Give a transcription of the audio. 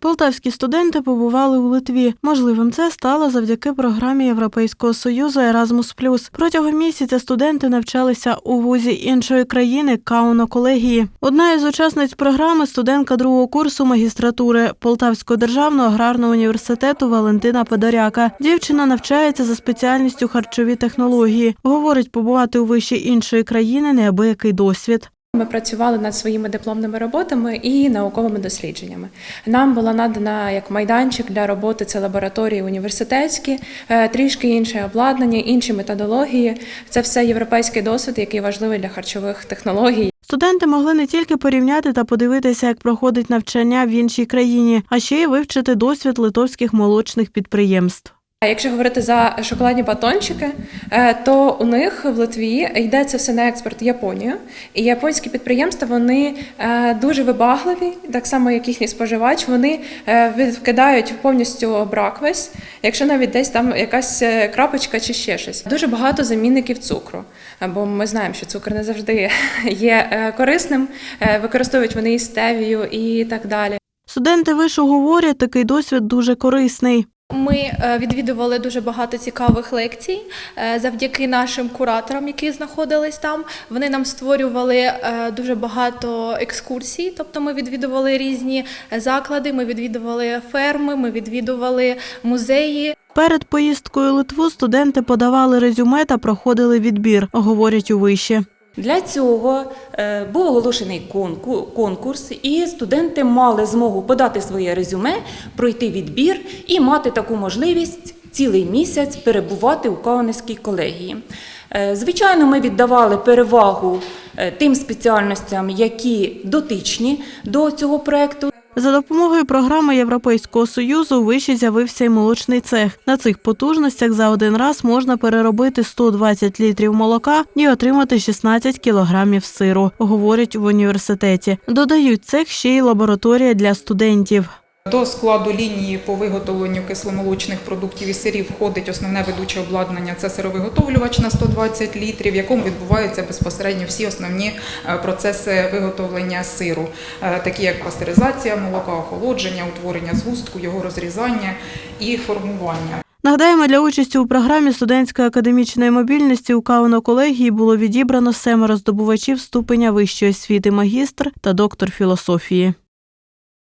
Полтавські студенти побували у Литві. Можливим це стало завдяки програмі Європейського союзу Erasmus+. Протягом місяця студенти навчалися у вузі іншої країни Кауно колегії. Одна із учасниць програми студентка другого курсу магістратури Полтавського державного аграрного університету Валентина Подоряка. Дівчина навчається за спеціальністю харчові технології. Говорить, побувати у виші іншої країни неабиякий досвід. Ми працювали над своїми дипломними роботами і науковими дослідженнями. Нам була надана як майданчик для роботи це лабораторії університетські, е, трішки інше обладнання, інші методології. Це все європейський досвід, який важливий для харчових технологій. Студенти могли не тільки порівняти та подивитися, як проходить навчання в іншій країні, а ще й вивчити досвід литовських молочних підприємств. Якщо говорити за шоколадні батончики, е, то у них в Литві йде це все на експорт Японію. І японські підприємства вони е, дуже вибагливі, так само як їхній споживач. Вони е, відкидають повністю брак весь, якщо навіть десь там якась крапочка чи ще щось. Дуже багато замінників цукру, бо ми знаємо, що цукор не завжди є корисним. Використовують вони і стевію і так далі. Студенти вишу говорять, такий досвід дуже корисний. Ми е, відвідували дуже багато цікавих лекцій е, завдяки нашим кураторам, які знаходились там. Вони нам створювали е, дуже багато екскурсій. Тобто, ми відвідували різні заклади, ми відвідували ферми, ми відвідували музеї. Перед поїздкою Литву студенти подавали резюме та проходили відбір, говорять у виші. Для цього е, був оголошений конку- конкурс, і студенти мали змогу подати своє резюме, пройти відбір і мати таку можливість цілий місяць перебувати у Каунівській колегії. Е, Звичайно, ми віддавали перевагу е, тим спеціальностям, які дотичні до цього проекту. За допомогою програми Європейського союзу вище з'явився й молочний цех. На цих потужностях за один раз можна переробити 120 літрів молока і отримати 16 кілограмів сиру, говорять в університеті. Додають цех ще й лабораторія для студентів. До складу лінії по виготовленню кисломолочних продуктів і сирів входить основне ведуче обладнання. Це сировиготовлювач на 120 літрів, в якому відбуваються безпосередньо всі основні е, процеси виготовлення сиру, е, такі як пастеризація молока, охолодження, утворення згустку, його розрізання і формування. Нагадаємо, для участі у програмі студентської академічної мобільності у Кауно колегії було відібрано семеро здобувачів ступеня вищої освіти магістр та доктор філософії.